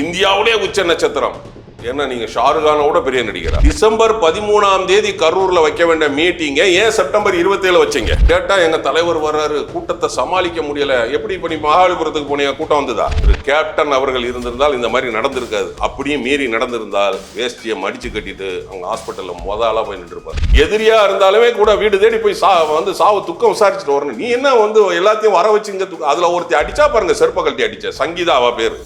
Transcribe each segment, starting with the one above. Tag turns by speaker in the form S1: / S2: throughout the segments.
S1: இந்தியாவுடைய உச்ச நட்சத்திரம். என்ன நீங்க ஷாருகானோட பெரிய நடிகர்? டிசம்பர் பதிமூணாம் தேதி கரூர்ல வைக்க வேண்டிய மீட்டிங்க ஏன் செப்டம்பர் இருபத்தி ஏழு வச்சீங்க? கேட்டா எங்க தலைவர் வர்றாரு கூட்டத்தை சமாளிக்க முடியல. எப்படி இப்ப நீ மகாபலிபுரத்துக்கு போனீங்க கூட்டம் வந்ததா? ஒரு கேப்டன் அவர்கள் இருந்திருந்தால் இந்த மாதிரி நடந்திருக்காது. அப்படியும் மீறி நடந்திருந்தால் வேஸ்டியை மடிச்சு கட்டிட்டு அவங்க ஹாஸ்பிட்டல்ல முத ஆளா போய் நின்றுப்பாரு. எதிரியா இருந்தாலுமே கூட வீடு தேடி போய் சா வந்து சாவு துக்கம் விசாரிச்சுட்டு வரணும். நீ என்ன வந்து எல்லாத்தையும் வர வச்சுங்க அதுல ஒருத்தி அடிச்சா பாருங்க செருப்ப கழட்டி அடிச்ச. சங்கீதா அவ பேரு.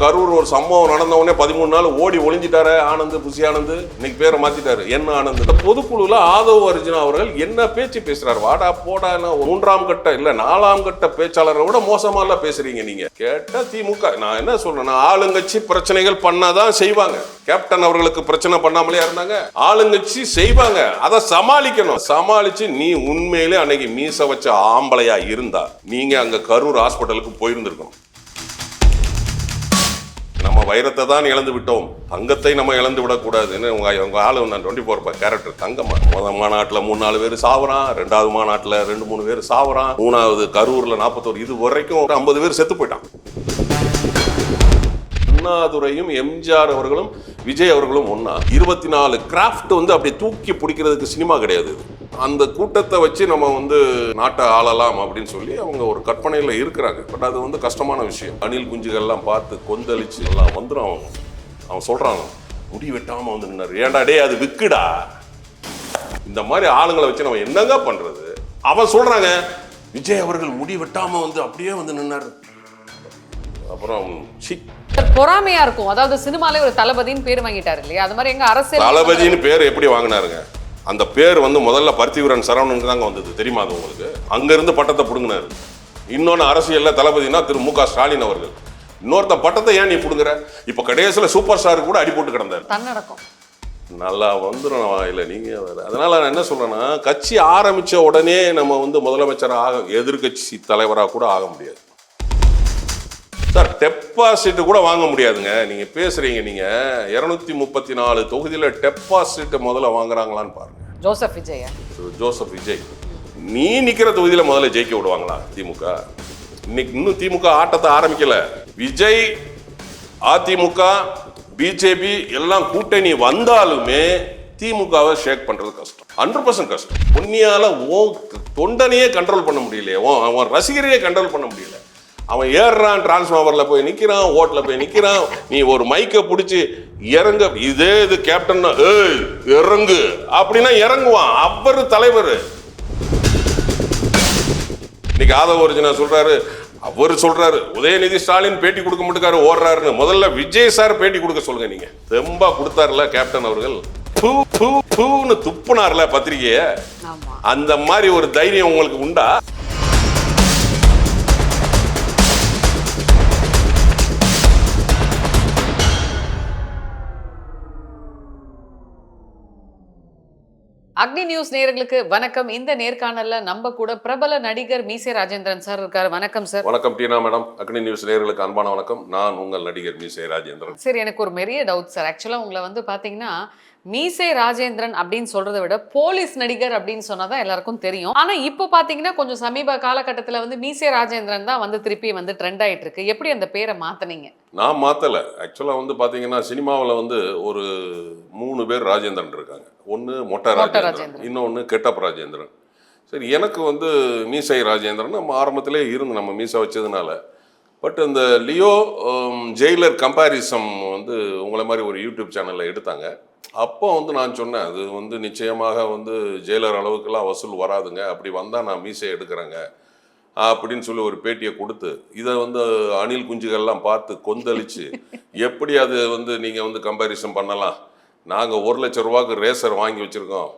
S1: கரூர் ஒரு சம்பவம் நடந்த உடனே பதிமூணு நாள் ஓடி ஒளிஞ்சிட்டாரு ஆனந்த் புசி ஆனந்த். இன்னைக்கு பேரை மாத்திட்டாரு. என்ன ஆனந்த். இந்த பொதுக்குழுல ஆதவ் அர்ஜுனா அவர்கள் என்ன பேச்சு பேசுறாரு? வாடா போடா மூன்றாம் கட்ட இல்ல நாலாம் கட்ட பேச்சாளரை விட மோசமா எல்லாம் பேசுறீங்க நீங்க. கேட்டா திமுக. நான் என்ன சொல்றேன்? ஆளுங்கட்சி பிரச்சனைகள் பண்ணாதான் செய்வாங்க. கேப்டன் அவர்களுக்கு பிரச்சனை பண்ணாமலே இருந்தாங்க. ஆளுங்கட்சி செய்வாங்க. அதை சமாளிக்கணும். சமாளிச்சு நீ உண்மையிலே அன்னைக்கு மீச வச்ச ஆம்பளையா இருந்தா நீங்க அங்க கரூர் ஹாஸ்பிட்டலுக்கு போயிருந்திருக்கணும். நம்ம வைரத்தை தான் இழந்து விட்டோம். தங்கத்தை நம்ம இழந்து விடக்கூடாதுன்னு உங்க உங்க ஆள் நான் டுவெண்ட்டி ஃபோர் கேரக்டர் தங்கம்மா. முதல் மாநாட்டில் மூணு நாலு பேர் சாவறான் ரெண்டாவது மாநாட்டில் ரெண்டு மூணு பேர் சாவறான் மூணாவது கரூரில் நாற்பத்தோரு இது வரைக்கும் ஒரு ஐம்பது பேர் செத்து போயிட்டான். அண்ணாதுரையும் எம்ஜிஆர் அவர்களும் விஜய் அவர்களும் ஒன்னா. இருபத்தி நாலு கிராஃப்ட் வந்து அப்படியே தூக்கி பிடிக்கிறதுக்கு சினிமா கிடையாது. இது. அந்த கூட்டத்தை வச்சு நம்ம வந்து நாட்டை ஆளலாம் அப்படின்னு சொல்லி அவங்க ஒரு கற்பனையில் இருக்கிறாங்க. பட் அது வந்து கஷ்டமான விஷயம். அணில் குஞ்சுகள்லாம் பார்த்து கொந்தளிச்சு எல்லாம் வந்துடும் அவங்க. அவன் சொல்றாங்க முடி வெட்டாம வந்து நின்னாரு. ஏன்டா டேய் அது விக்குடா? இந்த மாதிரி ஆளுங்களை வச்சு நம்ம என்னங்க பண்றது? அவன் சொல்றாங்க விஜய் அவர்கள் முடி வெட்டாம வந்து அப்படியே வந்து நின்னாரு. அப்புறம் சி.
S2: பொறாமையா இருக்கும். அதாவது சினிமாலே ஒரு தளபதின்னு பேர் வாங்கிட்டாரு இல்லையா? அது மாதிரி எங்க அரசியல்
S1: தளபதின்னு பேர் எப்படி வாங்கினாருங்க? அந்த பேர் வந்து முதல்ல பருத்திவீரன் சரவணனுக்கு தாங்க வந்தது. தெரியுமா அது உங்களுக்கு? அங்க இருந்து பட்டத்தை பிடுங்கினாரு. இன்னொன்னு அரசியல்ல தளபதினா திரு மு க ஸ்டாலின் அவர்கள். இன்னொருத்த பட்டத்தை ஏன் நீ பிடுங்குற? இப்ப கடைசியில சூப்பர் ஸ்டார் கூட அடி போட்டு கிடந்தாரு.
S2: தன்னடக்கம்.
S1: நல்லா வந்துடும் இல்லை நீங்க வேற. அதனால நான் என்ன சொல்றேன்னா கட்சி ஆரம்பிச்ச உடனே நம்ம வந்து முதலமைச்சர் ஆக எதிர்க்கட்சி தலைவராக கூட ஆக முடியாது. டெபாசிட் கூட வாங்க முடியாதுங்க. நீங்க பேசுறீங்க நீங்க. இருநூத்தி முப்பத்தி நாலு தொகுதியில டெபாசிட் முதல்ல வாங்குறாங்களான்னு பாருங்க.
S2: Joseph Vijay
S1: Joseph Vijay. நீ நிக்கிற தொகுதியில முதல்ல ஜெயிக்க விடுவாங்களா திமுக? இன்னைக்கு இன்னும் திமுக ஆட்டத்தை ஆரம்பிக்கல. விஜய் அதிமுக பிஜேபி எல்லாம் கூட்டணி வந்தாலுமே திமுகவை ஷேக் பண்றது கஷ்டம். ஹண்ட்ரட் பர்சன்ட் கஷ்டம். பொன்னியால ஓ தொண்டனையே கண்ட்ரோல் பண்ண முடியலையே. ஓ- அவன் ரசிகரையே கண்ட்ரோல் பண்ண முடியல. அவன் ஏறுறான் டிரான்ஸ்ஃபார்மர்ல போய் நிக்கிறான் ஓட்டுல போய் நிக்கிறான். நீ ஒரு மைக்கை பிடிச்சி இறங்க. இதே இது கேப்டன் ஏய் இறங்கு. அப்படின்னா இறங்குவான். அவர் தலைவர். இன்னைக்கு ஆதவ ஒரிஜினா சொல்றாரு அவர் சொல்றாரு உதயநிதி ஸ்டாலின் பேட்டி கொடுக்க மாட்டுக்காரு ஓடுறாருன்னு. முதல்ல விஜய் சார் பேட்டி கொடுக்க சொல்லுங்க நீங்க. தெம்பா கொடுத்தாருல கேப்டன் அவர்கள். பூ பூ பூன்னு துப்புனார்ல பத்திரிகைய. அந்த மாதிரி ஒரு தைரியம் உங்களுக்கு உண்டா?
S2: அக்னி நியூஸ் நேயர்களுக்கு வணக்கம். இந்த நேர்காணல்ல நம்ம கூட பிரபல நடிகர் மீசே ராஜேந்திரன் சார் இருக்காரு. வணக்கம் சார்.
S1: வணக்கம் டீனா மேடம். அக்னி நியூஸ் நேயர்களுக்கு அன்பான வணக்கம். நான் உங்கள் நடிகர் மீசை ராஜேந்திரன்.
S2: சரி எனக்கு ஒரு பெரிய டவுட் சார். ஆக்சுவலாக உங்களை வந்து பார்த்தீங்கன்னா மீசே ராஜேந்திரன் அப்படின்னு சொல்றதை விட போலீஸ் நடிகர் அப்படின்னு சொன்னாதான் எல்லாருக்கும் தெரியும். ஆனா இப்போ பார்த்தீங்கன்னா கொஞ்சம் சமீப காலகட்டத்தில் வந்து மீசே ராஜேந்திரன் தான் வந்து திருப்பி வந்து ட்ரெண்ட் ஆயிட்டு இருக்கு. எப்படி அந்த பேரை மாத்துனீங்க?
S1: நான் மாத்தல. ஆக்சுவலா வந்து பாத்தீங்கன்னா சினிமாவில் வந்து ஒரு மூணு பேர் ராஜேந்திரன் இருக்காங்க. ஒன்று மொட்டை ராஜேந்திரன். இன்னொன்று கெட்டப் ராஜேந்திரன். சரி எனக்கு வந்து மீசை ராஜேந்திரன் நம்ம ஆரம்பத்திலே இருந்து நம்ம மீசை வச்சதுனால பட் இந்த லியோ ஜெயிலர் கம்பாரிசம் வந்து உங்களை மாதிரி ஒரு யூடியூப் சேனலில் எடுத்தாங்க. அப்போ வந்து நான் சொன்னேன் அது வந்து நிச்சயமாக வந்து ஜெயிலர் அளவுக்குலாம் வசூல் வராதுங்க. அப்படி வந்தால் நான் மீசை எடுக்கிறேங்க. அப்படின்னு சொல்லி ஒரு பேட்டியை கொடுத்து இதை வந்து அணில் குஞ்சுகள்லாம் பார்த்து கொந்தளிச்சு எப்படி அது வந்து நீங்கள் வந்து கம்பேரிசன் பண்ணலாம்? நாங்கள் ஒரு லட்ச ரூபாய்க்கு ரேசர் வாங்கி வச்சுருக்கோம்.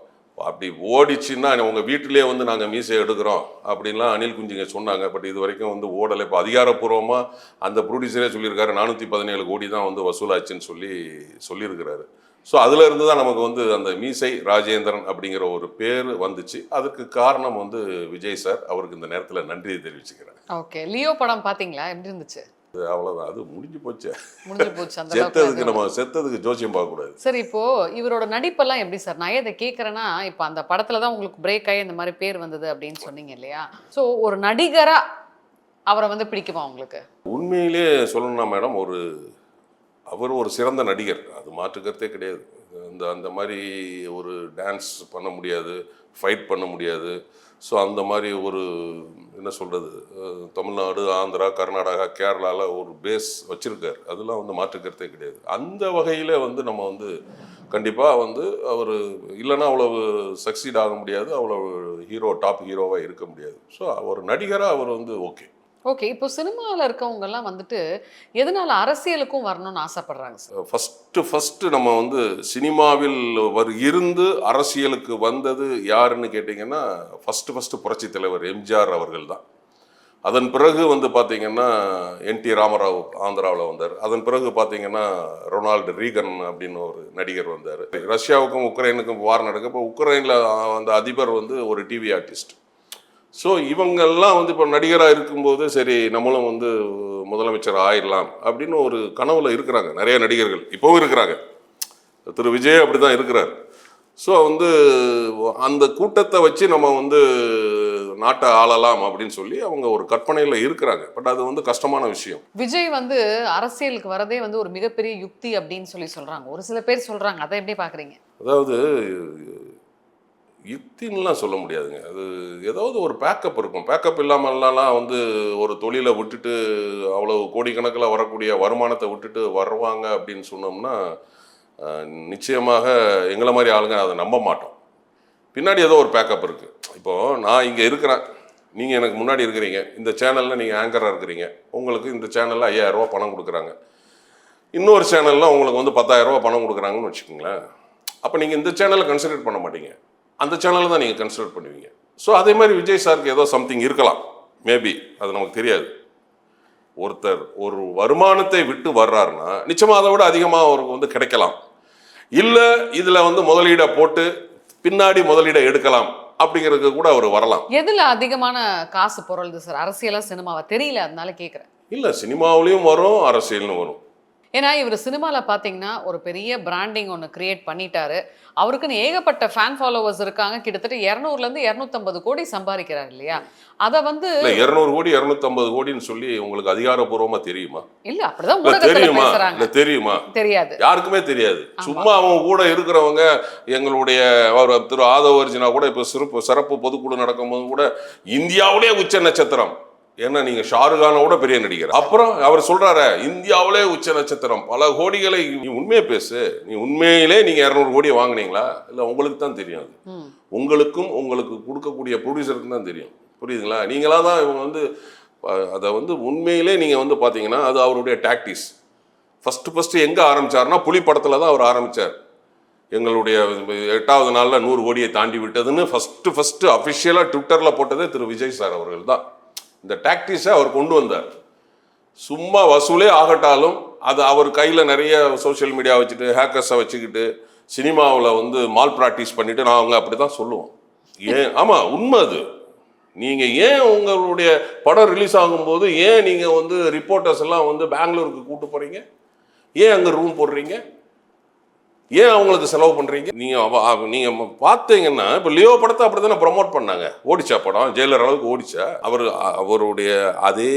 S1: அப்படி ஓடிச்சுன்னா உங்கள் வீட்டிலேயே வந்து நாங்கள் மீசை எடுக்கிறோம் அப்படின்லாம் அணில் குஞ்சுங்க சொன்னாங்க. பட் இது வரைக்கும் வந்து ஓடலை. இப்போ அதிகாரப்பூர்வமாக அந்த ப்ரொடியூசரே சொல்லியிருக்காரு நானூற்றி பதினேழு கோடி தான் வந்து வசூலாச்சுன்னு சொல்லி சொல்லியிருக்கிறாரு. ஸோ அதுல இருந்து தான் நமக்கு வந்து அந்த மீசை ராஜேந்திரன் அப்படிங்கிற ஒரு பேர் வந்துச்சு. அதுக்கு காரணம் வந்து விஜய் சார். அவருக்கு இந்த நேரத்தில் நன்றியை தெரிவிச்சுக்கிறேன்.
S2: ஓகே. லியோ படம் பார்த்தீங்களா? எப்படி இருந்துச்சு?
S1: அவ்வளோதான் அது முடிஞ்சு போச்சு.
S2: முடிஞ்சு போச்சு அந்த
S1: செத்ததுக்கு நம்ம செத்ததுக்கு ஜோசியம் பார்க்கக்கூடாது.
S2: சரி இப்போ இவரோட நடிப்பெல்லாம் எப்படி சார்? நான் இதை கேட்குறேன்னா இப்போ அந்த படத்துல தான் உங்களுக்கு பிரேக் ஆகி இந்த மாதிரி பேர் வந்தது அப்படின்னு சொன்னீங்க இல்லையா? ஸோ ஒரு நடிகரா அவரை வந்து பிடிக்குமா உங்களுக்கு?
S1: உண்மையிலே சொல்லணும்னா மேடம் ஒரு அவர் ஒரு சிறந்த நடிகர். அது மாற்றுக்கருத்தே கிடையாது. இந்த அந்த மாதிரி ஒரு டான்ஸ் பண்ண முடியாது ஃபைட் பண்ண முடியாது. ஸோ அந்த மாதிரி ஒரு என்ன சொல்கிறது தமிழ்நாடு ஆந்திரா கர்நாடகா கேரளாவில் ஒரு பேஸ் வச்சுருக்கார். அதெல்லாம் வந்து மாற்றுக்கருத்தே கிடையாது. அந்த வகையில் வந்து நம்ம வந்து கண்டிப்பாக வந்து அவர் இல்லைன்னா அவ்வளவு சக்சீட் ஆக முடியாது. அவ்வளவு ஹீரோ டாப் ஹீரோவாக இருக்க முடியாது. ஸோ ஒரு நடிகராக அவர் வந்து ஓகே
S2: ஓகே இப்போ சினிமாவில் இருக்கவங்கெல்லாம் வந்துட்டு எதனால அரசியலுக்கும் வரணும்னு ஆசைப்படுறாங்க சார்?
S1: ஃபஸ்ட்டு ஃபஸ்ட்டு நம்ம வந்து சினிமாவில் வரு இருந்து அரசியலுக்கு வந்தது யாருன்னு கேட்டிங்கன்னா ஃபஸ்ட்டு ஃபஸ்ட்டு புரட்சி தலைவர் எம்ஜிஆர் அவர்கள் தான். அதன் பிறகு வந்து பார்த்திங்கன்னா என் டி ராமராவ் ஆந்திராவில் வந்தார். அதன் பிறகு பார்த்திங்கன்னா ரொனால்டு ரீகன் அப்படின்னு ஒரு நடிகர் வந்தார். ரஷ்யாவுக்கும் உக்ரைனுக்கும் வார் நடக்க இப்போ உக்ரைனில் அந்த அதிபர் வந்து ஒரு டிவி ஆர்டிஸ்ட். ஸோ இவங்கெல்லாம் வந்து இப்போ நடிகராக இருக்கும்போது சரி நம்மளும் வந்து முதலமைச்சர் ஆயிடலாம் அப்படின்னு ஒரு கனவுல இருக்கிறாங்க. நிறைய நடிகர்கள் இப்போவும் இருக்கிறாங்க. திரு விஜய் அப்படி தான் இருக்கிறார். ஸோ வந்து அந்த கூட்டத்தை வச்சு நம்ம வந்து நாட்டை ஆளலாம் அப்படின்னு சொல்லி அவங்க ஒரு கற்பனையில் இருக்கிறாங்க. பட் அது வந்து கஷ்டமான விஷயம்.
S2: விஜய் வந்து அரசியலுக்கு வரதே வந்து ஒரு மிகப்பெரிய யுக்தி அப்படின்னு சொல்லி சொல்றாங்க. ஒரு சில பேர் சொல்றாங்க. அதை எப்படி பாக்குறீங்க?
S1: அதாவது யுக்தின்லாம் சொல்ல முடியாதுங்க. அது ஏதாவது ஒரு பேக்கப் இருக்கும். பேக்கப் இல்லாமல்லாம் வந்து ஒரு தொழிலை விட்டுட்டு அவ்வளவு கோடிக்கணக்கில் வரக்கூடிய வருமானத்தை விட்டுட்டு வருவாங்க அப்படின்னு சொன்னோம்னா நிச்சயமாக எங்களை மாதிரி ஆளுங்க அதை நம்ப மாட்டோம். பின்னாடி ஏதோ ஒரு பேக்கப் இருக்குது இப்போது நான் இங்கே இருக்கிறேன். நீங்கள் எனக்கு முன்னாடி இருக்கிறீங்க. இந்த சேனலில் நீங்கள் ஆங்கராக இருக்கிறீங்க. உங்களுக்கு இந்த சேனலில் ஐயாயிரரூவா பணம் கொடுக்குறாங்க. இன்னொரு சேனலில் உங்களுக்கு வந்து 10000 பணம் கொடுக்குறாங்கன்னு வச்சுக்கோங்களேன். அப்போ நீங்கள் இந்த சேனலை கன்சிடர் பண்ண மாட்டீங்க. அந்த சேனலை தான் நீங்கள் கன்சிடர் பண்ணுவீங்க. ஸோ அதே மாதிரி விஜய் சாருக்கு ஏதோ சம்திங் இருக்கலாம். மேபி அது நமக்கு தெரியாது. ஒருத்தர் ஒரு வருமானத்தை விட்டு வர்றாருன்னா நிச்சயமாக அதை விட அதிகமாக அவருக்கு வந்து கிடைக்கலாம். இல்லை இதில் வந்து முதலீடை போட்டு பின்னாடி முதலீடை எடுக்கலாம் அப்படிங்கிறதுக்கு கூட அவர் வரலாம்.
S2: எதுல அதிகமான காசு பொருள்து சார்? அரசியலா சினிமாவா? தெரியல அதனால கேக்குறேன்.
S1: இல்லை சினிமாவிலையும் வரும் அரசியல்னு வரும்.
S2: ஏன்னா இவர் சினிமாவில் பார்த்தீங்கன்னா ஒரு பெரிய பிராண்டிங் ஒன்று கிரியேட் பண்ணிட்டாரு. அவருக்குன்னு ஏகப்பட்ட ஃபேன் ஃபாலோவர்ஸ் இருக்காங்க. கிட்டத்தட்ட இரநூறுலேருந்து இரநூத்தம்பது கோடி சம்பாதிக்கிறார் இல்லையா? அதை வந்து
S1: இரநூறு கோடி இரநூத்தம்பது கோடின்னு சொல்லி உங்களுக்கு அதிகாரப்பூர்வமாக தெரியுமா?
S2: இல்ல அப்படிதான்
S1: தெரியுமா? இல்லை தெரியுமா?
S2: தெரியாது.
S1: யாருக்குமே தெரியாது. சும்மா அவங்க கூட இருக்கிறவங்க எங்களுடைய திரு ஆதவர்ஜினா கூட இப்போ சிறப்பு சிறப்பு பொதுக்குழு நடக்கும்போது கூட இந்தியாவிலே உச்ச நட்சத்திரம். ஏன்னா நீங்க ஷாருக்கானோட பெரிய நடிகர். அப்புறம் அவர் சொல்றாரு இந்தியாவிலே உச்ச நட்சத்திரம். பல கோடிகளை நீ உண்மையை பேசு. நீ உண்மையிலே நீங்க இரநூறு கோடியை வாங்குனீங்களா? இல்லை உங்களுக்கு தான் தெரியும் அது. உங்களுக்கும் உங்களுக்கு கொடுக்கக்கூடிய ப்ரொடியூசருக்கும் தான் தெரியும். புரியுதுங்களா? நீங்களா தான் இவங்க வந்து அதை வந்து உண்மையிலே நீங்கள் வந்து பார்த்தீங்கன்னா அது அவருடைய டாக்டிஸ் ஃபஸ்ட்டு ஃபஸ்ட்டு எங்கே ஆரம்பிச்சாருன்னா புலி படத்தில் தான் அவர் ஆரம்பித்தார் எங்களுடைய எட்டாவது நாளில் நூறு கோடியை தாண்டி விட்டதுன்னு ஃபஸ்ட்டு ஃபஸ்ட்டு அஃபிஷியலாக ட்விட்டரில் போட்டதே திரு. விஜய் சார் அவர்கள் தான். இந்த டாக்டிஸை அவர் கொண்டு வந்தார். சும்மா வசூலே ஆகட்டாலும் அது அவர் கையில் நிறைய சோஷியல் மீடியா வச்சுட்டு ஹேக்கர்ஸை வச்சுக்கிட்டு சினிமாவில் வந்து மால் ப்ராக்டிஸ் பண்ணிட்டு நாங்கள் அப்படி தான் சொல்லுவோம். ஏன்? ஆமாம் உண்மை அது. நீங்கள் ஏன் உங்களுடைய படம் ரிலீஸ் ஆகும்போது ஏன் நீங்கள் வந்து ரிப்போர்ட்டர்ஸ் எல்லாம் வந்து பெங்களூருக்கு கூப்பிட்டு போகிறீங்க ஏன் அங்கே ரூம் போடுறீங்க? ஏன் அவங்களுக்கு செலவு பண்ணுறீங்க நீங்கள் நீங்கள் பார்த்தீங்கன்னா இப்போ லியோ படத்தை அப்படி தானே ப்ரமோட் பண்ணாங்க. ஓடிச்சா படம் ஜெயிலர் அளவுக்கு ஓடிச்சா அவர் அவருடைய அதே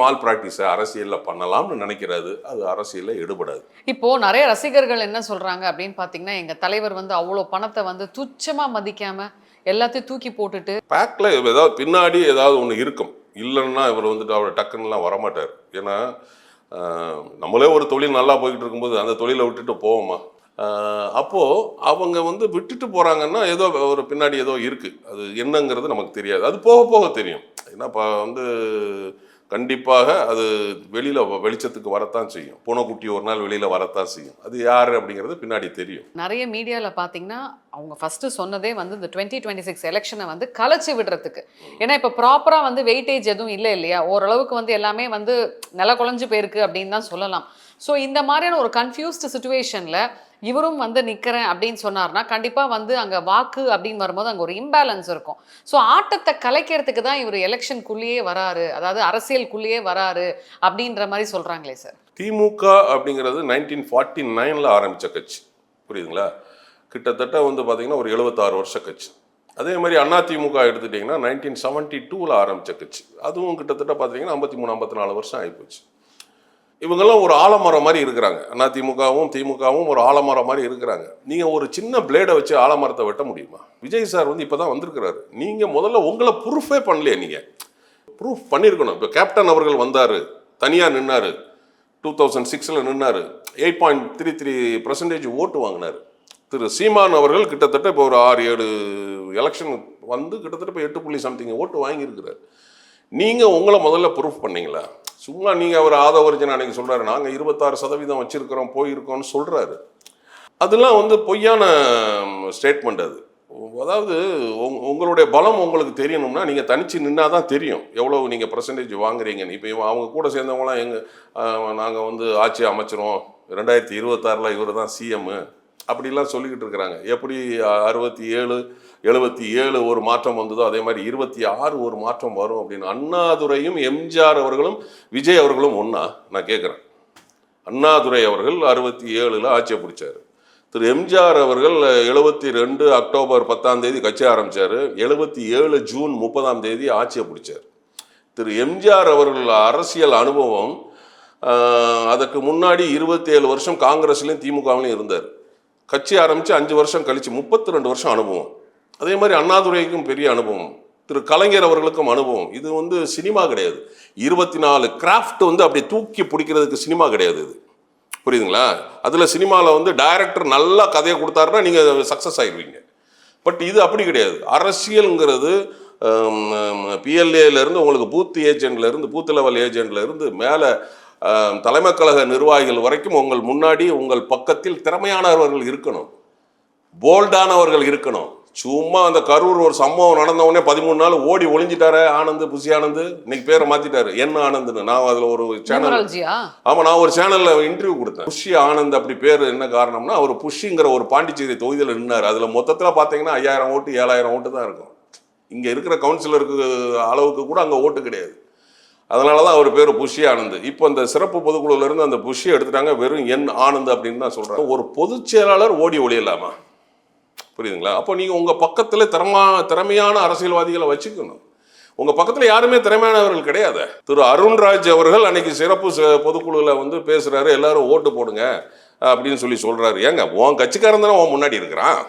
S1: மால் ப்ராக்டிஸை அரசியலில் பண்ணலாம்னு நினைக்கிறாரு. அது அரசியலில் எடுபடாது
S2: இப்போ நிறைய ரசிகர்கள் என்ன சொல்றாங்க அப்படின்னு பாத்தீங்கன்னா எங்க தலைவர் வந்து அவ்வளோ பணத்தை வந்து துச்சமா மதிக்காம எல்லாத்தையும் தூக்கி போட்டுட்டு
S1: பேக்கில் ஏதாவது பின்னாடி ஏதாவது ஒன்று இருக்கும். இல்லைன்னா இவர் வந்துட்டு அவர் டக்குன்னுலாம் வரமாட்டார். ஏன்னா நம்மளே ஒரு தொழில் நல்லா போய்கிட்டு இருக்கும்போது அந்த தொழிலை விட்டுட்டு போவோமா? அப்போது அவங்க வந்து விட்டுட்டு போகிறாங்கன்னா ஏதோ ஒரு பின்னாடி ஏதோ இருக்குது அது என்னங்கிறது நமக்கு தெரியாது. அது போக போக தெரியும். ஏன்னா இப்போ வந்து கண்டிப்பாக அது வெளியில் வெளிச்சத்துக்கு வரத்தான் செய்யும். பூனைக்குட்டி ஒரு நாள் வெளியில் வரத்தான் செய்யும். அது யார் அப்படிங்கிறது பின்னாடி தெரியும்.
S2: நிறைய மீடியாவில் பார்த்தீங்கன்னா அவங்க ஃபஸ்ட்டு சொன்னதே வந்து இந்த டுவெண்ட்டி டுவெண்ட்டி சிக்ஸ் எலெக்ஷனை வந்து கலைச்சி விடுறதுக்கு. ஏன்னா இப்போ ப்ராப்பராக வந்து வெயிட்டேஜ் எதுவும் இல்லை இல்லையா? ஓரளவுக்கு வந்து எல்லாமே வந்து நில குலைஞ்சு போயிருக்கு அப்படின்னு தான் சொல்லலாம். ஸோ இந்த மாதிரியான ஒரு கன்ஃபியூஸ்டு சுச்சுவேஷனில் இவரும் வந்து நிற்கிறேன் அப்படின்னு சொன்னார்னா கண்டிப்பாக வந்து அங்கே வாக்கு அப்படின்னு வரும்போது அங்கே ஒரு இம்பேலன்ஸ் இருக்கும். ஸோ ஆட்டத்தை கலைக்கிறதுக்கு தான் இவர் எலெக்ஷனுக்குள்ளேயே வராரு. அதாவது அரசியலுக்குள்ளேயே வராரு அப்படின்ற மாதிரி சொல்கிறாங்களே சார்.
S1: திமுக அப்படிங்கிறது நைன்டீன் ஃபார்ட்டி நைனில் ஆரம்பித்த கட்சி. புரியுதுங்களா? கிட்டத்தட்ட வந்து பார்த்தீங்கன்னா ஒரு எழுபத்தாறு வருஷ கட்சி. அதே மாதிரி அண்ணா திமுக எடுத்துட்டிங்கன்னா நைன்டீன் செவன்ட்டி டூவில் ஆரம்பித்த கட்சி. அதுவும் கிட்டத்தட்ட பார்த்தீங்கன்னா ஐம்பத்தி மூணு ஐம்பத்தி நாலு வருஷம் ஆகிப்போச்சு இவங்கெல்லாம் ஒரு ஆலமரம் மாதிரி இருக்கிறாங்க. அதிமுகவும் திமுகவும் ஒரு ஆலமரம் மாதிரி இருக்கிறாங்க. நீங்கள் ஒரு சின்ன பிளேடை வச்சு ஆலமரத்தை வெட்ட முடியுமா? விஜய் சார் வந்து இப்போ தான் வந்திருக்கிறாரு. நீங்கள் முதல்ல உங்களை ப்ரூஃபே பண்ணலையே நீங்கள் ப்ரூஃப் பண்ணியிருக்கணும் இப்போ கேப்டன் அவர்கள் வந்தார். தனியாக நின்னார். டூ தௌசண்ட் சிக்ஸில் நின்னார். Eight point three three percentage ஓட்டு வாங்கினார். திரு சீமான் அவர்கள் கிட்டத்தட்ட இப்போ ஒரு ஆறு ஏழு எலெக்ஷன் வந்து கிட்டத்தட்ட இப்போ எட்டு புள்ளி சம்திங் ஓட்டு வாங்கியிருக்கிறார். நீங்கள் உங்களை முதல்ல ப்ரூஃப் பண்ணீங்களா? சும்மா நீங்கள் அவர் ஆதவர்ஜன் அன்னைக்கு சொல்கிறாரு நாங்கள் இருபத்தாறு சதவீதம் வச்சுருக்கிறோம் போயிருக்கோம்னு சொல்கிறாரு அதெல்லாம் வந்து பொய்யான ஸ்டேட்மெண்ட் அது. அதாவது உங்- உங்களுடைய பலம் உங்களுக்கு தெரியணும்னா நீங்கள் தனித்து நின்னா தான் தெரியும். எவ்வளோ நீங்கள் பர்சன்டேஜ் வாங்குறீங்கன்னு. இப்போ இவன் அவங்க கூட சேர்ந்தவங்களாம் எங்கள் நாங்கள் வந்து ஆட்சி அமைச்சிரும் ரெண்டாயிரத்தி இருபத்தாறில் இவர் தான் சிஎம்மு அப்படிலாம் சொல்லிக்கிட்டு இருக்கிறாங்க. எப்படி அறுபத்தி ஏழு எழுபத்தி ஏழு ஒரு மாற்றம் வந்ததோ அதே மாதிரி இருபத்தி ஆறு ஒரு மாற்றம் வரும் அப்படின்னு அண்ணாதுரையும் எம்ஜிஆர் அவர்களும் விஜய் அவர்களும் ஒன்றா நான் கேட்குறேன் அண்ணாதுரை அவர்கள் அறுபத்தி ஏழில் ஆட்சியை பிடிச்சாரு. திரு எம்ஜிஆர் அவர்கள் எழுபத்தி ரெண்டு அக்டோபர் பத்தாம் தேதி கட்சி ஆரம்பித்தார் எழுபத்தி ஏழு ஜூன் முப்பதாம் தேதி ஆட்சியை பிடிச்சார். திரு எம்ஜிஆர் அவர்கள் அரசியல் அனுபவம் அதற்கு முன்னாடி இருபத்தி ஏழு வருஷம் காங்கிரஸ்லேயும் திமுகவிலையும் இருந்தார். கட்சி ஆரம்பித்து அஞ்சு வருஷம் கழித்து முப்பத்தி ரெண்டு வருஷம் அனுபவம். அதே மாதிரி அண்ணாதுரைக்கும் பெரிய அனுபவம். திரு கலைஞர் அவர்களுக்கும் அனுபவம். இது வந்து சினிமா கிடையாது. இருபத்தி நாலு கிராஃப்ட் வந்து அப்படி தூக்கி பிடிக்கிறதுக்கு சினிமா கிடையாது இது. புரியுதுங்களா? அதில் சினிமாவில் வந்து டைரக்டர் நல்லா கதையை கொடுத்தாருன்னா நீங்கள் சக்ஸஸ் ஆயிடுவீங்க பட் இது அப்படி கிடையாது. அரசியலுங்கிறது பிஎல்ஏலேருந்து உங்களுக்கு பூத் ஏஜென்ட்லேருந்து பூத் லெவல் ஏஜென்ட்லேருந்து மேலே தலைமை கழக நிர்வாகிகள் வரைக்கும் உங்கள் முன்னாடி உங்கள் பக்கத்தில் திறமையானவர்கள் இருக்கணும். போல்டானவர்கள் இருக்கணும். சும்மா அந்த கரூர் ஒரு சம்பவம் நடந்த உடனே பதிமூணு நாள் ஓடி ஒளிஞ்சிட்டாரு ஆனந்த் புஷி ஆனந்த். இன்னைக்கு பேரை மாத்திட்டாரு. என்ன ஆனந்த்னு நான் அதில் ஒரு சேனல் ஆமா நான் ஒரு சேனல்ல இன்டர்வியூ கொடுத்தேன். புஷி ஆனந்த் அப்படி பேர் என்ன காரணம்னா அவர் புஷிங்கிற ஒரு பாண்டிச்சேரி தொகுதியில் நின்னார். அதுல மொத்தத்துல பாத்தீங்கன்னா ஐயாயிரம் ஓட்டு ஏழாயிரம் ஓட்டு தான் இருக்கும். இங்க இருக்கிற கவுன்சிலருக்கு அளவுக்கு கூட அங்க ஓட்டு கிடையாது. அதனால தான் அவர் பேர் புஷி ஆனந்த். இப்போ இந்த சிறப்பு பொதுக்குழுல இருந்து அந்த புஷி எடுத்துட்டாங்க வெறும் என் ஆனந்த் அப்படின்னு தான் சொல்றாங்க. ஒரு பொதுச் செயலாளர் ஓடி ஒளியலாமா? புரியுதுங்களா? அப்போ நீங்கள் உங்கள் பக்கத்தில் திறமா திறமையான அரசியல்வாதிகளை வச்சுக்கணும். உங்கள் பக்கத்தில் யாருமே திறமையானவர்கள் கிடையாது. திரு அருண்ராஜ் அவர்கள் அன்னைக்கு சிறப்பு ச- வந்து பேசுகிறாரு எல்லாரும் ஓட்டு போடுங்க அப்படின்னு சொல்லி சொல்கிறாரு ஏங்க உன் கட்சிக்காரன் தானே உன் முன்னாடி இருக்கிறான்?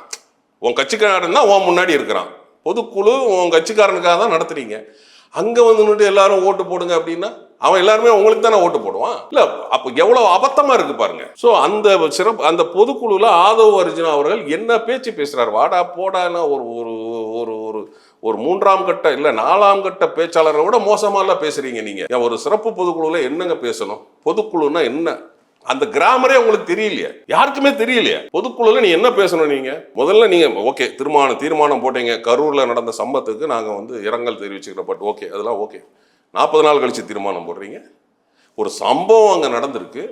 S1: உன் கட்சிக்காரன் தான் உன் முன்னாடி இருக்கிறான். பொதுக்குழு உன் கட்சிக்காரனுக்காக தான் நடத்துறீங்க. அங்கே வந்து எல்லாரும் ஓட்டு போடுங்க அப்படின்னா அவன் எல்லாருமே உங்களுக்கு தானே ஓட்டு போடுவான்? இல்ல அப்போ எவ்வளவு அபத்தமா இருக்கு பாருங்க. சோ அந்த சிறப்பு அந்த பொதுக்குழுல ஆதவ் அர்ஜுனா அவர்கள் என்ன பேச்சு பேசுறாரு? வாடா போடான்னா ஒரு ஒரு ஒரு ஒரு ஒரு மூன்றாம் கட்ட இல்ல நாலாம் கட்ட பேச்சாளரை விட மோசமாலாம் பேசுறீங்க நீங்க. ஒரு சிறப்பு பொதுக்குழுல என்னங்க பேசணும்? பொதுக்குழுனா என்ன? அந்த கிராமரே உங்களுக்கு தெரியலையே. யாருக்குமே தெரியலையே. பொதுக்குழுல நீ என்ன பேசணும் நீங்க? முதல்ல நீங்க ஓகே தீர்மானம் தீர்மானம் போட்டீங்க. கரூர்ல நடந்த சம்பத்துக்கு நாங்க வந்து இரங்கல் தெரிவிச்சுக்கிறோம் பட் ஓகே அதெல்லாம் ஓகே. நாற்பது நாள் கழித்து தீர்மானம் போடுறீங்க. ஒரு சம்பவம் அங்கே நடந்திருக்கு.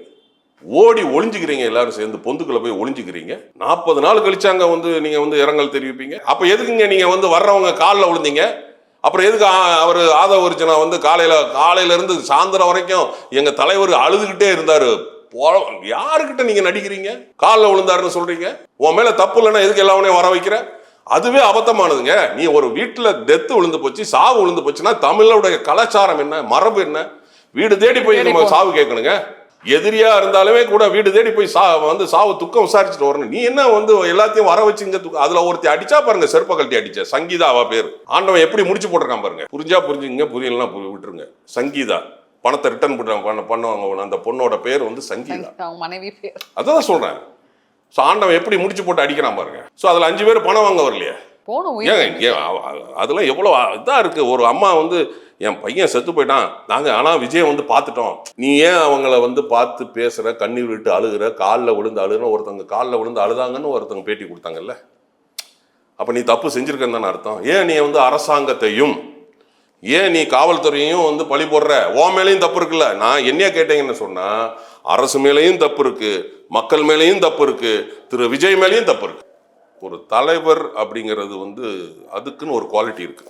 S1: ஓடி ஒளிஞ்சுக்கிறீங்க எல்லாரும் சேர்ந்து பொந்துக்குள்ள போய் ஒளிஞ்சுக்கிறீங்க. நாற்பது நாள் கழிச்சு அங்கே வந்து நீங்கள் வந்து இரங்கல் தெரிவிப்பீங்க. அப்போ எதுக்குங்க நீங்கள் வந்து வர்றவங்க காலில் விழுந்தீங்க? அப்புறம் எதுக்கு அவர் ஆதவ ஒரிஜினா வந்து காலையில் காலையிலேருந்து சாயந்தரம் வரைக்கும் எங்கள் தலைவர் அழுதுகிட்டே இருந்தார். போ- யாருக்கிட்ட நீங்கள் நடிக்கிறீங்க? காலில் விழுந்தாருன்னு சொல்கிறீங்க உன் மேலே தப்பு இல்லைன்னா எதுக்கு எல்லாமே வர வைக்கிற? அதுவே அபத்தமானதுங்க. நீ ஒரு வீட்டுல டெத்து விழுந்து போச்சு சாவு விழுந்து போச்சுன்னா தமிழோடைய கலாச்சாரம் என்ன மரபு என்ன? வீடு தேடி போய் நம்ம. சாவு கேட்கணுங்க. எதிரியா இருந்தாலுமே கூட வீடு தேடி போய் சா வந்து சாவு துக்கம் விசாரிச்சுட்டு வரணும். நீ என்ன வந்து எல்லாத்தையும் வர வச்சுங்க துக்கம் அதுல ஒருத்தி அடிச்சா பாருங்க செருப்ப கழட்டி அடிச்ச. சங்கீதா அவ பேர். ஆண்டவன் எப்படி முடிச்சு போட்டிருக்கான் பாருங்க. புரிஞ்சா புரிஞ்சுங்க புரியலன்னா புரி- விட்டுருங்க. சங்கீதா. பணத்தை ரிட்டர்ன் பண்ண பண்ணுவாங்க அந்த பொண்ணோட பேர் வந்து சங்கீதா.
S2: மனைவி பேர்.
S1: அதான் சொல்றேன். ஸோ ஆண்டவன் எப்படி முடிச்சு போட்டு அடிக்கிறான் பாருங்க. ஸோ அதுல அஞ்சு பேர் பணம் வாங்க வரலையே ஏங்க அதெல்லாம் எவ்வளோ இதாக இருக்கு. ஒரு அம்மா வந்து என் பையன் செத்து போயிட்டான். நாங்கள் ஆனால் விஜய் வந்து பார்த்துட்டோம். நீ ஏன் அவங்கள வந்து பார்த்து பேசுற கண்ணீர் விட்டு அழுகுற காலில் விழுந்து அழுகுற ஒருத்தவங்க காலில் விழுந்து அழுதாங்கன்னு ஒருத்தவங்க பேட்டி கொடுத்தாங்கல்ல? அப்போ நீ தப்பு செஞ்சிருக்கன்னு தானே அர்த்தம். ஏன் நீ வந்து அரசாங்கத்தையும் ஏன் நீ காவல்துறையையும் வந்து பழி போடுற? உன் மேலேயும் தப்பு இருக்குல்ல. நான் என்னைய கேட்டீங்கன்னு சொன்னா அரசு மேலேயும் தப்பு இருக்கு மக்கள் மேலேயும் தப்பு இருக்கு திரு விஜய் மேலேயும் தப்பு இருக்கு. ஒரு தலைவர் அப்படிங்கிறது வந்து அதுக்குன்னு ஒரு குவாலிட்டி இருக்கு.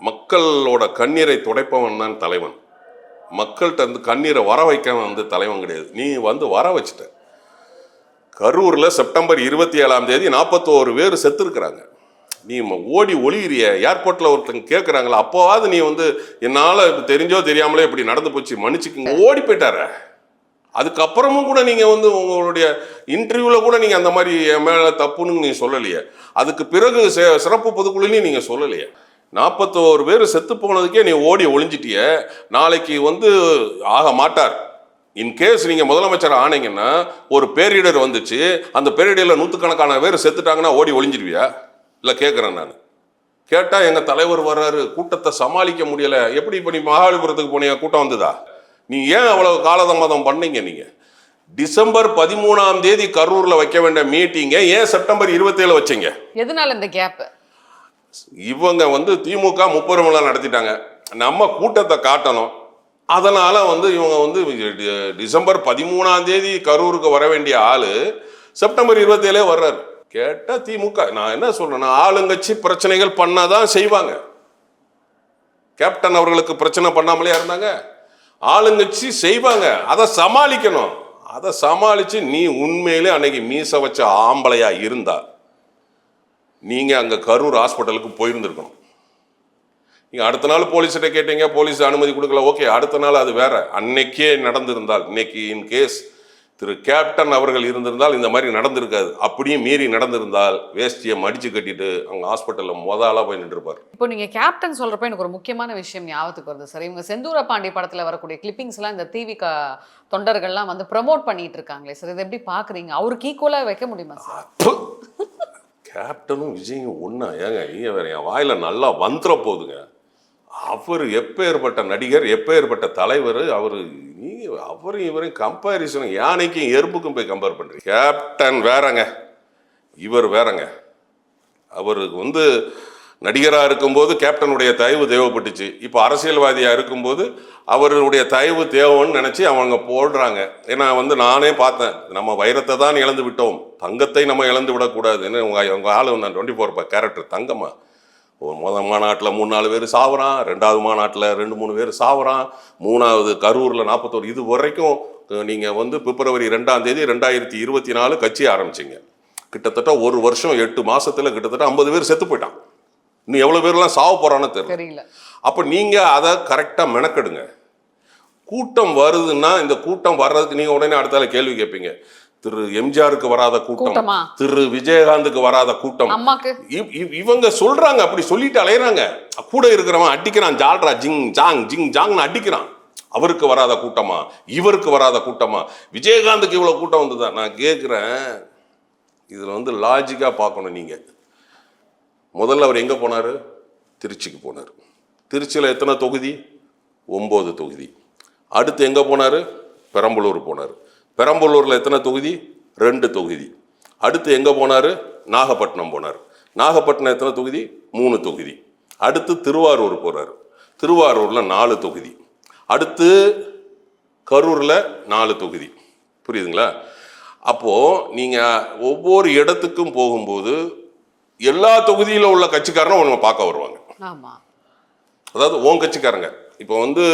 S1: மக்களோட கண்ணீரை துடைப்பவன் தான் தலைவன். மக்கள்கிட்ட வந்து கண்ணீரை வர வைக்கவன் வந்து தலைவன் கிடையாது. நீ வந்து வர வச்சுட்ட. கரூரில் செப்டம்பர் இருபத்தி ஏழாம் தேதி நாற்பத்தோரு பேர் செத்துருக்குறாங்க. நீ ம- ஓடி ஒளியிறிய ஏர்போர்ட்டில் ஒருத்தங்க கேட்குறாங்களா அப்போவாது நீ வந்து என்னால் தெரிஞ்சோ தெரியாமலே இப்படி நடந்து போச்சு மன்னிச்சுக்குங்க. ஓடி போயிட்டார. அதுக்கப்புறமும் கூட நீங்கள் வந்து உங்களுடைய இன்டர்வியூவில் கூட நீங்கள் அந்த மாதிரி என் மேலே தப்புன்னு நீங்கள் சொல்லலையே. அதுக்கு பிறகு சே சிறப்பு பொதுக்குழுலையும் நீங்கள் சொல்லலையே. நாற்பத்தோரு பேர் செத்து போனதுக்கே நீ ஓடி ஒளிஞ்சிட்டிய. நாளைக்கு வந்து ஆக மாட்டார். இன்கேஸ் நீங்கள் முதலமைச்சர் ஆனீங்கன்னா ஒரு பேரிடர் வந்துச்சு. அந்த பேரிடரில் நூற்றுக்கணக்கான பேர் செத்துட்டாங்கன்னா ஓடி ஒளிஞ்சிருவியா? இல்லை கேட்குறேன் நான். கேட்டால் எங்கள் தலைவர் வர்றாரு. கூட்டத்தை சமாளிக்க முடியலை. எப்படி இப்போ நீ மகாபலிபுரத்துக்கு போனியா? கூட்டம் வந்ததா? நீ ஏன் அவ்வளவு காலதாமதம் பண்ணீங்க நீங்க? டிசம்பர் பதிமூணாம் தேதி கரூர்ல வைக்க வேண்டிய மீட்டிங்க ஏன் செப்டம்பர் இருபத்தேழு வச்சீங்க?
S2: எதனால இந்த கேப்
S1: இவங்க வந்து திமுக விழா நடத்திட்டாங்க. நம்ம கூட்டத்தை காட்டணும். அதனால வந்து இவங்க வந்து டிசம்பர் பதிமூணாம் தேதி கரூருக்கு வர வேண்டிய ஆளு செப்டம்பர் இருபத்தேழே வர்றாரு. கேட்டா திமுக. நான் என்ன சொல்றேன்னா ஆளுங்கட்சி பிரச்சனைகள் பண்ணாதான் செய்வாங்க. கேப்டன் அவர்களுக்கு பிரச்சனை பண்ணாமலே இருந்தாங்க. ஆளுங்கட்சி செய்வாங்க. அதை சமாளிக்கணும். அதை சமாளித்து நீ உண்மையிலே அன்னைக்கு மீச வச்ச ஆம்பளையாக இருந்தா நீங்கள் அங்கே கரூர் ஹாஸ்பிட்டலுக்கு போயிருந்துருக்கணும். நீங்கள் அடுத்த நாள் போலீஸ்கிட்ட கேட்டீங்க போலீஸ் அனுமதி கொடுக்கல ஓகே அடுத்த நாள் அது வேற. அன்னைக்கே நடந்திருந்தால் இன்னைக்கு இன் கேஸ் திரு கேப்டன் அவர்கள் இருந்திருந்தால் இந்த மாதிரி நடந்திருக்காது. அப்படியும் மீறி நடந்திருந்தால் வேஷ்டியை மடிச்சு கட்டிட்டு அங்க ஹாஸ்பிட்டல்ல முத ஆளா போய் நின்றுப்பார்.
S2: இப்போ நீங்க கேப்டன் சொல்றப்ப எனக்கு ஒரு முக்கியமான விஷயம் ஞாபகத்துக்கு வருது சார். இவங்க செந்தூர பாண்டி படத்துல வரக்கூடிய கிளிப்பிங்ஸ் எல்லாம் இந்த டிவி தொண்டர்கள்லாம் வந்து ப்ரமோட் பண்ணிட்டு இருக்காங்களே சார். இதை எப்படி பாக்குறீங்க? அவருக்கு ஈக்குவலா வைக்க முடியுமா சார்!
S1: கேப்டனும் விஜயும் ஒண்ணா. ஏங்க நீங்க வேற என் வாயில நல்லா வந்துட போகுதுங்க அவர் எப்பேற்பட்ட நடிகர் எப்பேற்பட்ட தலைவர் அவர் நீ அவரும் இவரையும் கம்பேரிசன் யானைக்கும் எறும்புக்கும் போய் கம்பேர் பண்ணுறீங்க கேப்டன் வேறங்க. இவர் வேறங்க. அவருக்கு வந்து நடிகராக இருக்கும்போது கேப்டனுடைய தயவு தேவைப்பட்டுச்சு. இப்போ அரசியல்வாதியாக இருக்கும்போது அவருடைய தயவு தேவைன்னு நினச்சி அவங்க போடுறாங்க. ஏன்னா வந்து நானே பார்த்தேன் நம்ம வைரத்தை தான் இழந்து விட்டோம். தங்கத்தை நம்ம இழந்து விடக்கூடாதுன்னு உங்கள் உங்கள் ஆளு நான் டுவெண்ட்டி ஃபோர் கேரக்டர் தங்கம்மா. ஒரு முதல் மாநாட்டில் மூணு நாலு பேர் சாவறான் ரெண்டாவது மாநாட்டில் ரெண்டு மூணு பேர் சாவறான் மூணாவது கரூரில் நாற்பத்தோரு இது வரைக்கும் நீங்கள் வந்து பிப்ரவரி ரெண்டாம் தேதி ரெண்டாயிரத்தி இருபத்தி நாலு கட்சி ஆரம்பிச்சிங்க. கிட்டத்தட்ட ஒரு வருஷம் எட்டு மாசத்துல கிட்டத்தட்ட ஐம்பது பேர் செத்து போயிட்டான். இன்னும் எவ்வளோ பேர்லாம் சாவ தெரியல.
S2: தெரியல.
S1: அப்போ நீங்கள் அதை கரெக்டாக மெனக்கெடுங்க. கூட்டம் வருதுன்னா இந்த கூட்டம் வர்றதுக்கு நீங்கள் உடனே அடுத்தால கேள்வி கேட்பீங்க. திரு எம்ஜிஆருக்கு வராத கூட்டம்? திரு விஜயகாந்துக்கு வராத கூட்டம். இவங்க சொல்றாங்க அப்படி சொல்லிட்டு அலையறாங்க. கூட இருக்கிறவன் அடிக்கிறான் ஜால்ரா ஜிங் ஜாங் ஜிங் ஜாங்னு அடிக்கிறான். அவருக்கு வராத கூட்டமா? இவருக்கு வராத கூட்டமா? விஜயகாந்துக்கு இவ்வளவு கூட்டம் வந்ததா? நான் கேட்குறேன் இதுல வந்து லாஜிக்கா பார்க்கணும் நீங்க. முதல்ல அவர் எங்க போனாரு? திருச்சிக்கு போனார். திருச்சியில் எத்தனை தொகுதி? ஒம்பது தொகுதி. அடுத்து எங்கே போனார்? பெரம்பலூர் போனார். பெரம்பலூரில் எத்தனை தொகுதி? ரெண்டு தொகுதி. அடுத்து எங்கே போனார்? நாகப்பட்டினம் போனார். நாகப்பட்டினம் எத்தனை தொகுதி? மூணு தொகுதி. அடுத்து திருவாரூர் போகிறார் திருவாரூரில் நாலு தொகுதி. அடுத்து கரூரில் நாலு தொகுதி. புரியுதுங்களா? அப்போது நீங்கள் ஒவ்வொரு இடத்துக்கும் போகும்போது எல்லா தொகுதியில் உள்ள கட்சிக்காரனும் நம்ம பார்க்க வருவாங்க. அதாவது ஓன் கட்சிக்காரங்க. இப்போ வந்து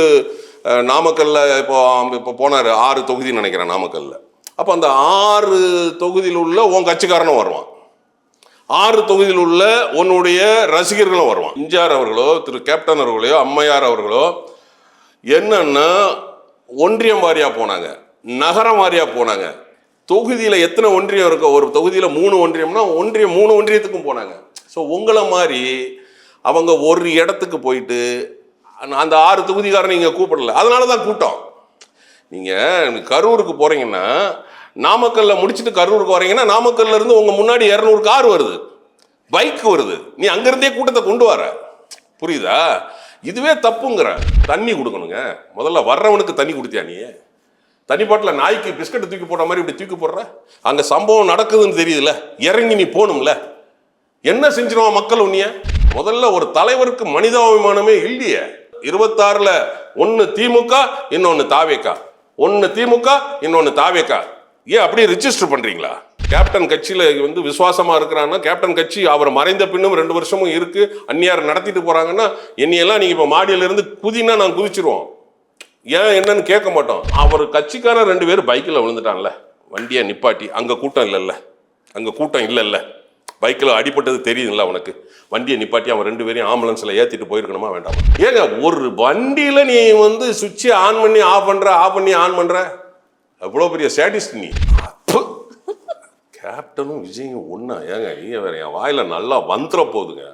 S1: நாமக்கல்லில் நாமக்கல்ல இப்போ இப்போ போனார் ஆறு தொகுதி நினைக்கிறேன் நாமக்கல்ல. அப்போ அந்த ஆறு தொகுதியில் உள்ள உன் கட்சிக்காரனும் வருவான். ஆறு தொகுதியில் உள்ள உன்னுடைய ரசிகர்களும் வருவான். இஞ்சார் அவர்களோ திரு கேப்டன் அவர்களோ அம்மையார் அவர்களோ என்னன்னா ஒன்றியம் வாரியாக போனாங்க நகரம் வாரியாக போனாங்க. தொகுதியில் எத்தனை ஒன்றியம் இருக்கோ ஒரு தொகுதியில் மூணு ஒன்றியம்னா ஒன்றியம் மூணு ஒன்றியத்துக்கும் போனாங்க. ஸோ உங்களை மாதிரி அவங்க ஒரு இடத்துக்கு போயிட்டு அந்த- ஆறு தொகுதிக்காரன் நீங்கள் கூப்பிடல. அதனால தான் கூட்டம். நீங்கள் கரூருக்கு போகிறீங்கன்னா நாமக்கல்ல முடிச்சுட்டு கரூருக்கு வரீங்கன்னா நாமக்கல்ல இருந்து உங்கள் முன்னாடி இரநூறு கார் வருது. பைக் வருது. நீ அங்கேருந்தே கூட்டத்தை கொண்டு வர. புரியுதா? இதுவே தப்புங்கிற. தண்ணி கொடுக்கணுங்க. முதல்ல வர்றவனுக்கு தண்ணி கொடுத்தியா நீ? தண்ணி பாட்டில் நாய்க்கு பிஸ்கட்டை தூக்கி போடுற மாதிரி இப்படி தூக்கி போடுற? அங்கே சம்பவம் நடக்குதுன்னு தெரியுதுல்ல இறங்கி நீ போகணும்ல. என்ன செஞ்சிருவான் மக்கள் உன்னிய? முதல்ல ஒரு தலைவருக்கு மனிதாபிமானமே இல்லையே. இருபத்தாறுல ஒன்னு திமுக இன்னொன்னு தாவேக்கா ஒன்னு திமுக இன்னொன்னு தாவேக்கா ஏன் அப்படியே ரிஜிஸ்டர் பண்றீங்களா? கேப்டன் கட்சியில வந்து விசுவாசமா இருக்கிறான்னா கேப்டன் கட்சி அவர் மறைந்த பின்னும் ரெண்டு வருஷமும் இருக்கு அந்நியார் நடத்திட்டு போறாங்கன்னா என்னையெல்லாம் நீங்க இப்ப மாடியில இருந்து குதினா நான் குதிச்சிருவோம். ஏன் என்னன்னு கேட்க மாட்டோம். அவர் கட்சிக்காரன் ரெண்டு பேரும் பைக்கில் விழுந்துட்டான்ல. வண்டியை நிப்பாட்டி அங்கே கூட்டம் இல்லைல்ல. அங்கே கூட்டம் இல்லைல்ல. பைக்கில் அடிபட்டது தெரியுதுல்ல அவனுக்கு. வண்டியை நிப்பாட்டி அவன் ரெண்டு பேரையும் ஆம்புலன்ஸில் ஏற்றிட்டு போயிருக்கணுமா வேண்டாம்? ஏங்க ஒரு வண்டியில் நீ வந்து சுவிட்சை ஆன் பண்ணி ஆஃப் பண்ணுற ஆஃப் பண்ணி ஆன் பண்ணுற அவ்வளோ பெரிய சேட்டிஸ்ட் நீ. கேப்டனும் விஜயும் ஒன்றா ஏங்க நீங்கள் வேற என் வாயில் நல்லா வந்துட போகுதுங்க